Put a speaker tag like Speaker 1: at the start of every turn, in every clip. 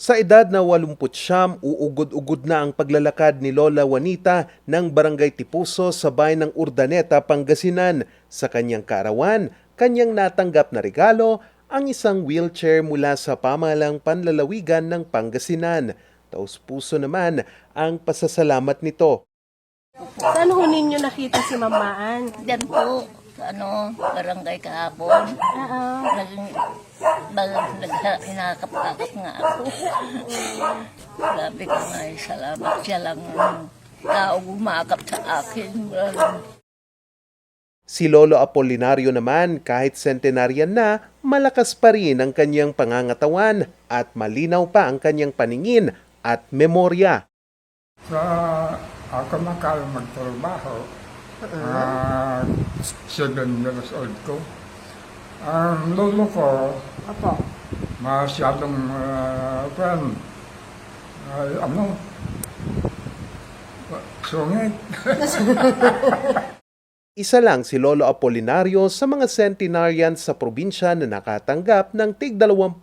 Speaker 1: Sa edad na 80 siyam, uugod-ugod na ang paglalakad ni Lola Juanita ng Barangay Tipuso sa bayan ng Urdaneta, Pangasinan. Sa kanyang kaarawan, kanyang natanggap na regalo ang isang wheelchair mula sa pamahalang panlalawigan ng Pangasinan. Taos puso naman ang pasasalamat nito.
Speaker 2: Saan ho ninyo nakita si Mamaan?
Speaker 3: Diyan po, sa ano, barangay kahapon.
Speaker 2: Oo.
Speaker 3: Naging, bag, nag, hinakap-kakap nga ako. Sabi ko nga, salamat siya lang. Ikaw gumakap sa akin.
Speaker 1: Si Lolo Apolinario naman, kahit centenarian na, malakas pa rin ang kanyang pangangatawan at malinaw pa ang kanyang paningin at memorya.
Speaker 4: Sa ako makal magtrabaho, ah, seven years old ko. Ang lolo ko,
Speaker 2: Opo.
Speaker 4: masyadong uh, friend. Ay, ano, sungit.
Speaker 1: Isa lang si Lolo Apolinario sa mga centenarian sa probinsya na nakatanggap ng tig 20,000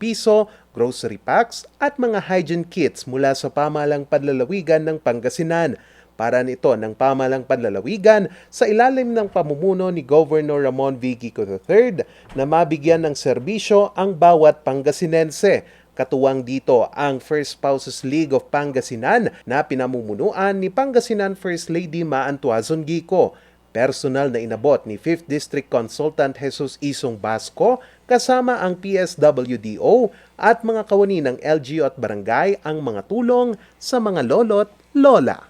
Speaker 1: piso, grocery packs at mga hygiene kits mula sa pamalang panlalawigan ng Pangasinan. Para nito ng pamalang panlalawigan sa ilalim ng pamumuno ni Governor Ramon V. Kiko III na mabigyan ng serbisyo ang bawat Pangasinense. Katuwang dito ang First Spouses League of Pangasinan na pinamumunuan ni Pangasinan First Lady Maan Tuazon Gico. Personal na inabot ni 5th District Consultant Jesus Isong Basco kasama ang PSWDO at mga kawani ng LGU at barangay ang mga tulong sa mga lolo't lola.